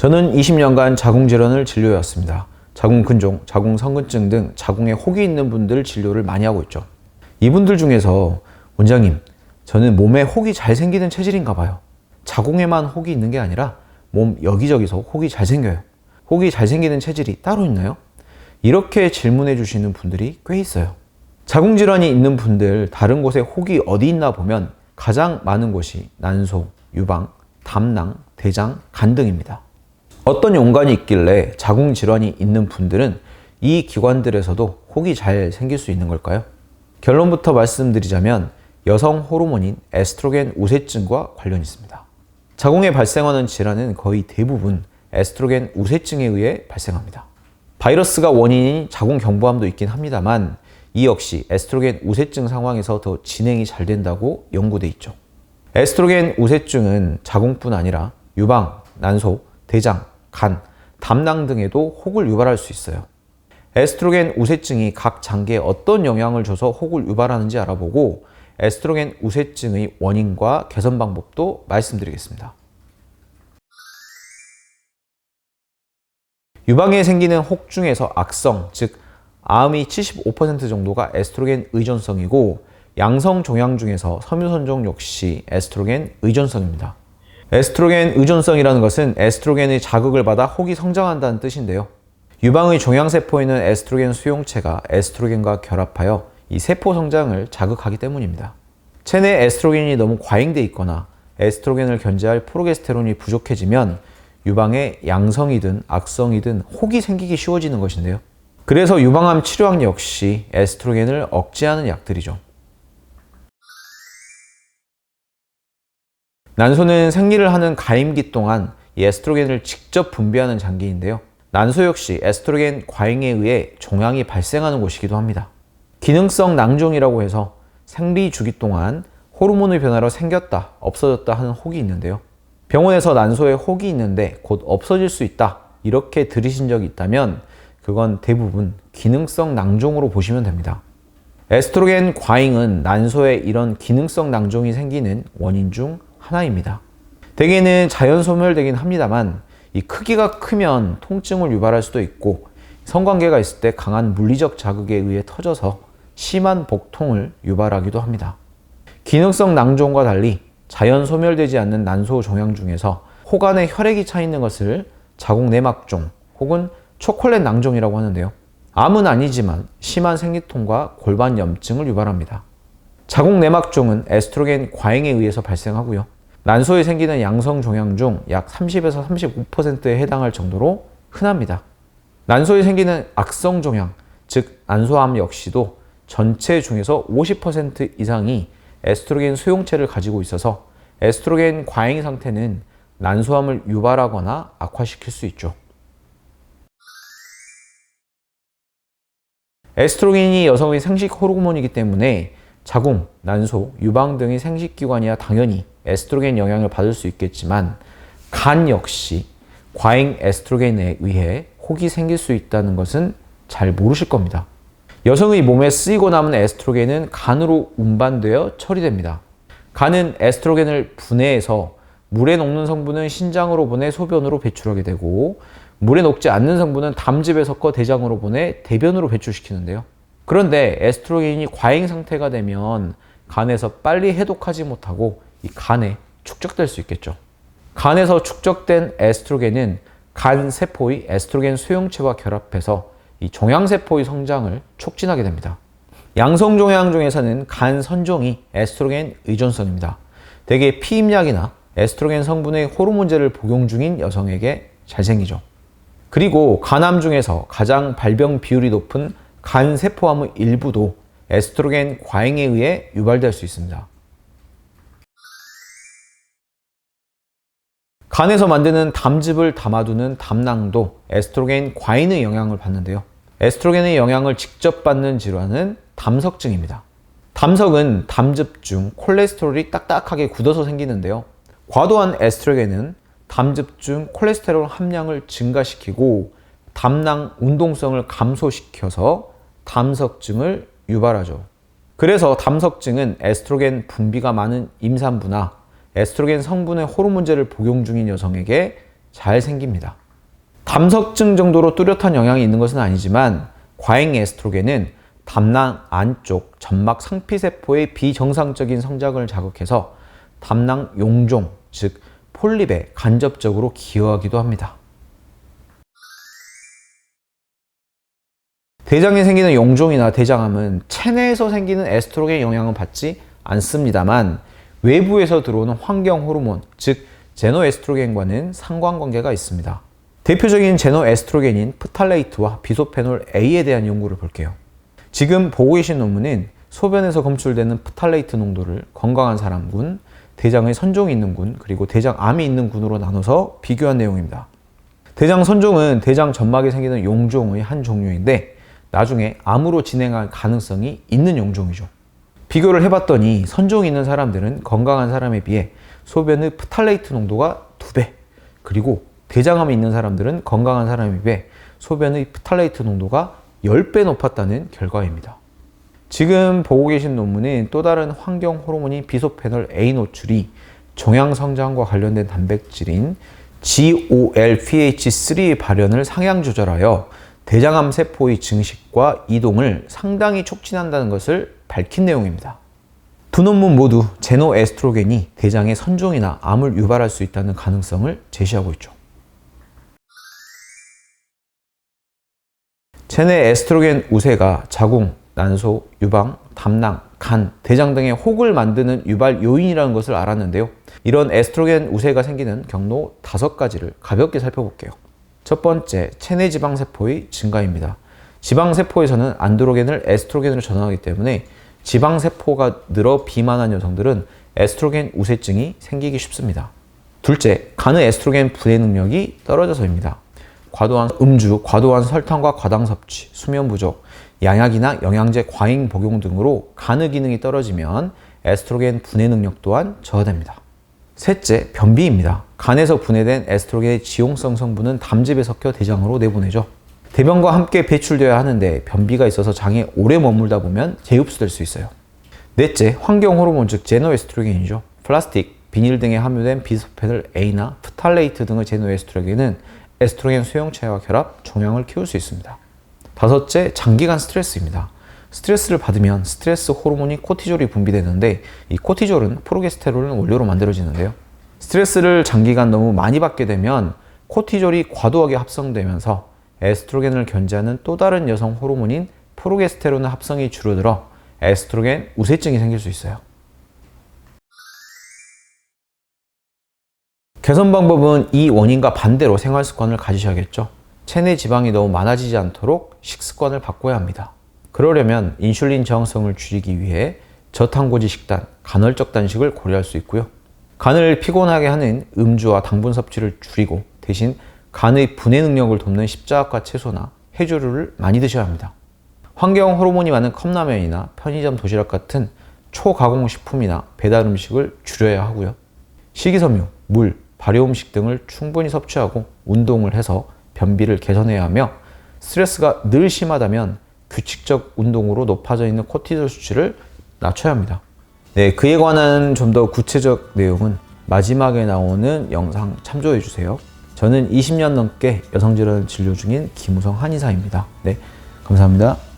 저는 20년간 자궁질환을 진료해왔습니다. 자궁근종, 자궁성근증 등 자궁에 혹이 있는 분들 진료를 많이 하고 있죠. 이분들 중에서 원장님, 저는 몸에 혹이 잘 생기는 체질인가 봐요. 자궁에만 혹이 있는 게 아니라 몸 여기저기서 혹이 잘 생겨요. 혹이 잘 생기는 체질이 따로 있나요? 이렇게 질문해 주시는 분들이 꽤 있어요. 자궁 질환이 있는 분들 다른 곳에 혹이 어디 있나 보면 가장 많은 곳이 난소, 유방, 담낭, 대장, 간 등입니다. 어떤 연관이 있길래 자궁 질환이 있는 분들은 이 기관들에서도 혹이 잘 생길 수 있는 걸까요? 결론부터 말씀드리자면 여성 호르몬인 에스트로겐 우세증과 관련이 있습니다. 자궁에 발생하는 질환은 거의 대부분 에스트로겐 우세증에 의해 발생합니다. 바이러스가 원인인 자궁 경부암도 있긴 합니다만 이 역시 에스트로겐 우세증 상황에서 더 진행이 잘 된다고 연구돼 있죠. 에스트로겐 우세증은 자궁뿐 아니라 유방, 난소, 대장, 간, 담낭 등에도 혹을 유발할 수 있어요. 에스트로겐 우세증이 각 장기에 어떤 영향을 줘서 혹을 유발하는지 알아보고 에스트로겐 우세증의 원인과 개선 방법도 말씀드리겠습니다. 유방에 생기는 혹 중에서 악성, 즉 암이 75% 정도가 에스트로겐 의존성이고 양성 종양 중에서 섬유선종 역시 에스트로겐 의존성입니다. 에스트로겐 의존성이라는 것은 에스트로겐의 자극을 받아 혹이 성장한다는 뜻인데요. 유방의 종양세포에 있는 에스트로겐 수용체가 에스트로겐과 결합하여 이 세포 성장을 자극하기 때문입니다. 체내 에스트로겐이 너무 과잉돼 있거나 에스트로겐을 견제할 프로게스테론이 부족해지면 유방에 양성이든 악성이든 혹이 생기기 쉬워지는 것인데요. 그래서 유방암 치료약 역시 에스트로겐을 억제하는 약들이죠. 난소는 생리를 하는 가임기 동안 이 에스트로겐을 직접 분비하는 장기인데요. 난소 역시 에스트로겐 과잉에 의해 종양이 발생하는 곳이기도 합니다. 기능성 낭종이라고 해서 생리 주기 동안 호르몬의 변화로 생겼다, 없어졌다 하는 혹이 있는데요. 병원에서 난소에 혹이 있는데 곧 없어질 수 있다. 이렇게 들으신 적이 있다면 그건 대부분 기능성 낭종으로 보시면 됩니다. 에스트로겐 과잉은 난소에 이런 기능성 낭종이 생기는 원인 중 하나입니다. 대개는 자연 소멸되긴 합니다만 이 크기가 크면 통증을 유발할 수도 있고 성관계가 있을 때 강한 물리적 자극에 의해 터져서 심한 복통을 유발하기도 합니다. 기능성 낭종과 달리 자연 소멸되지 않는 난소 종양 중에서 호간에 혈액이 차 있는 것을 자궁 내막종 혹은 초콜릿 낭종이라고 하는데요. 암은 아니지만 심한 생리통과 골반 염증을 유발합니다. 자궁 내막종은 에스트로겐 과잉에 의해서 발생하고요. 난소에 생기는 양성 종양 중 약 30에서 35%에 해당할 정도로 흔합니다. 난소에 생기는 악성 종양, 즉 난소암 역시도 전체 중에서 50% 이상이 에스트로겐 수용체를 가지고 있어서 에스트로겐 과잉 상태는 난소암을 유발하거나 악화시킬 수 있죠. 에스트로겐이 여성의 생식 호르몬이기 때문에 자궁, 난소, 유방 등의 생식기관이야 당연히 에스트로겐 영향을 받을 수 있겠지만 간 역시 과잉 에스트로겐에 의해 혹이 생길 수 있다는 것은 잘 모르실 겁니다. 여성의 몸에 쓰이고 남은 에스트로겐은 간으로 운반되어 처리됩니다. 간은 에스트로겐을 분해해서 물에 녹는 성분은 신장으로 보내 소변으로 배출하게 되고 물에 녹지 않는 성분은 담즙에 섞어 대장으로 보내 대변으로 배출시키는데요. 그런데 에스트로겐이 과잉 상태가 되면 간에서 빨리 해독하지 못하고 이 간에 축적될 수 있겠죠. 간에서 축적된 에스트로겐은 간 세포의 에스트로겐 수용체와 결합해서 이 종양세포의 성장을 촉진하게 됩니다. 양성 종양 중에서는 간 선종이 에스트로겐 의존성입니다. 대개 피임약이나 에스트로겐 성분의 호르몬제를 복용 중인 여성에게 잘 생기죠. 그리고 간암 중에서 가장 발병 비율이 높은 간 세포암의 일부도 에스트로겐 과잉에 의해 유발될 수 있습니다. 간에서 만드는 담즙을 담아두는 담낭도 에스트로겐 과잉의 영향을 받는데요. 에스트로겐의 영향을 직접 받는 질환은 담석증입니다. 담석은 담즙 중 콜레스테롤이 딱딱하게 굳어서 생기는데요. 과도한 에스트로겐은 담즙 중 콜레스테롤 함량을 증가시키고 담낭 운동성을 감소시켜서 담석증을 유발하죠. 그래서 담석증은 에스트로겐 분비가 많은 임산부나 에스트로겐 성분의 호르몬제를 복용 중인 여성에게 잘 생깁니다. 담석증 정도로 뚜렷한 영향이 있는 것은 아니지만 과잉 에스트로겐은 담낭 안쪽 점막 상피세포의 비정상적인 성장을 자극해서 담낭 용종, 즉 폴립에 간접적으로 기여하기도 합니다. 대장에 생기는 용종이나 대장암은 체내에서 생기는 에스트로겐 영향은 받지 않습니다만 외부에서 들어오는 환경 호르몬, 즉 제노에스트로겐과는 상관관계가 있습니다. 대표적인 제노에스트로겐인 프탈레이트와 비소페놀 A에 대한 연구를 볼게요. 지금 보고 계신 논문은 소변에서 검출되는 프탈레이트 농도를 건강한 사람군, 대장의 선종이 있는 군, 그리고 대장암이 있는 군으로 나눠서 비교한 내용입니다. 대장 선종은 대장 점막에 생기는 용종의 한 종류인데 나중에 암으로 진행할 가능성이 있는 용종이죠. 비교를 해봤더니 선종이 있는 사람들은 건강한 사람에 비해 소변의 프탈레이트 농도가 2배, 그리고 대장암이 있는 사람들은 건강한 사람에 비해 소변의 프탈레이트 농도가 10배 높았다는 결과입니다. 지금 보고 계신 논문은 또 다른 환경 호르몬인 비소페놀 A 노출이 종양 성장과 관련된 단백질인 GOLPH3의 발현을 상향 조절하여 대장암 세포의 증식과 이동을 상당히 촉진한다는 것을 밝힌 내용입니다. 두 논문 모두 제노에스트로겐이 대장의 선종이나 암을 유발할 수 있다는 가능성을 제시하고 있죠. 체내 에스트로겐 우세가 자궁, 난소, 유방, 담낭, 간, 대장 등의 혹을 만드는 유발 요인이라는 것을 알았는데요. 이런 에스트로겐 우세가 생기는 경로 다섯 가지를 가볍게 살펴볼게요. 첫 번째, 체내 지방 세포의 증가입니다. 지방 세포에서는 안드로겐을 에스트로겐으로 전환하기 때문에 지방 세포가 늘어 비만한 여성들은 에스트로겐 우세증이 생기기 쉽습니다. 둘째, 간의 에스트로겐 분해 능력이 떨어져서입니다. 과도한 음주, 과도한 설탕과 과당 섭취, 수면 부족, 양약이나 영양제 과잉 복용 등으로 간의 기능이 떨어지면 에스트로겐 분해 능력 또한 저하됩니다. 셋째, 변비입니다. 간에서 분해된 에스트로겐의 지용성 성분은 담즙에 섞여 대장으로 내보내죠. 대변과 함께 배출되어야 하는데 변비가 있어서 장에 오래 머물다 보면 재흡수될 수 있어요. 넷째, 환경 호르몬 즉 제노에스트로겐이죠. 플라스틱, 비닐 등에 함유된 비소페놀 A나 프탈레이트 등의 제노에스트로겐은 에스트로겐 수용체와 결합, 종양을 키울 수 있습니다. 다섯째, 장기간 스트레스입니다. 스트레스를 받으면 스트레스 호르몬이 코티졸이 분비되는데 이 코티졸은 프로게스테론을 원료로 만들어지는데요. 스트레스를 장기간 너무 많이 받게 되면 코티졸이 과도하게 합성되면서 에스트로겐을 견제하는 또 다른 여성 호르몬인 프로게스테론의 합성이 줄어들어 에스트로겐 우세증이 생길 수 있어요. 개선 방법은 이 원인과 반대로 생활 습관을 가지셔야겠죠. 체내 지방이 너무 많아지지 않도록 식습관을 바꿔야 합니다. 그러려면 인슐린 저항성을 줄이기 위해 저탄고지 식단, 간헐적 단식을 고려할 수 있고요. 간을 피곤하게 하는 음주와 당분 섭취를 줄이고 대신 간의 분해 능력을 돕는 십자학과 채소나 해조류를 많이 드셔야 합니다. 환경 호르몬이 많은 컵라면이나 편의점 도시락 같은 초가공 식품이나 배달 음식을 줄여야 하고요. 식이섬유, 물, 발효 음식 등을 충분히 섭취하고 운동을 해서 변비를 개선해야 하며 스트레스가 늘 심하다면 규칙적 운동으로 높아져 있는 코티졸 수치를 낮춰야 합니다. 네, 그에 관한 좀 더 구체적 내용은 마지막에 나오는 영상 참조해 주세요. 저는 20년 넘게 여성질환 진료 중인 김우성 한의사입니다. 네, 감사합니다.